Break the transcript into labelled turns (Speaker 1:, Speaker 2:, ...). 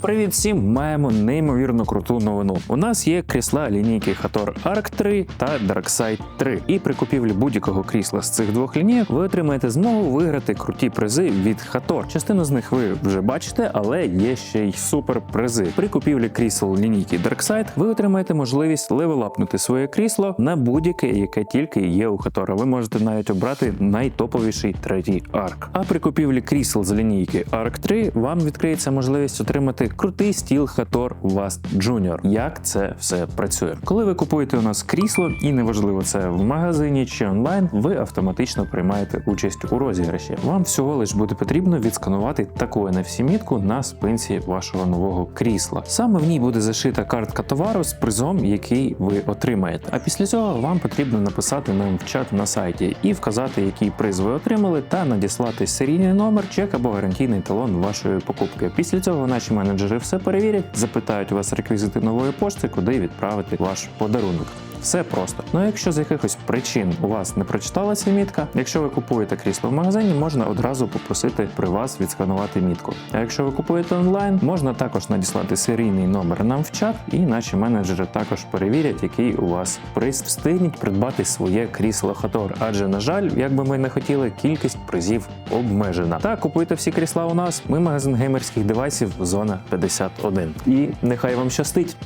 Speaker 1: Привіт всім! Маємо неймовірно круту новину. У нас є крісла лінійки Hator Arc 3 та Darkside 3. І при купівлі будь-якого крісла з цих двох лінійок ви отримаєте змогу виграти круті призи від Hator. Частину з них ви вже бачите, але є ще й супер призи. При купівлі крісел лінійки Darkside ви отримаєте можливість левелапнути своє крісло на будь-яке, яке тільки є у Hator. Ви можете навіть обрати найтоповіший третій арк. А при купівлі крісел з лінійки Arc 3 вам відкриється можливість отримати крутий стіл Hator Vast Junior. Як це все працює? Коли ви купуєте у нас крісло, і неважливо це в магазині чи онлайн, ви автоматично приймаєте участь у розіграші. Вам всього лиш буде потрібно відсканувати таку NFC мітку на спинці вашого нового крісла. Саме в ній буде зашита картка товару з призом, який ви отримаєте. А після цього вам потрібно написати нам в чат на сайті і вказати, який приз ви отримали, та надіслати серійний номер, чек або гарантійний талон вашої покупки. Після цього наші менеджери все перевірять, запитають у вас реквізити нової пошти, куди відправити ваш подарунок. Все просто. Ну а якщо з якихось причин у вас не прочиталася мітка, якщо ви купуєте крісло в магазині, можна одразу попросити при вас відсканувати мітку. А якщо ви купуєте онлайн, можна також надіслати серійний номер нам в чат, і наші менеджери також перевірять, який у вас приз. Встигніть придбати своє крісло Хатор. Адже, на жаль, як би ми не хотіли, кількість призів обмежена. Та купуйте всі крісла у нас. Ми магазин геймерських девайсів, зона 51. І нехай вам щастить!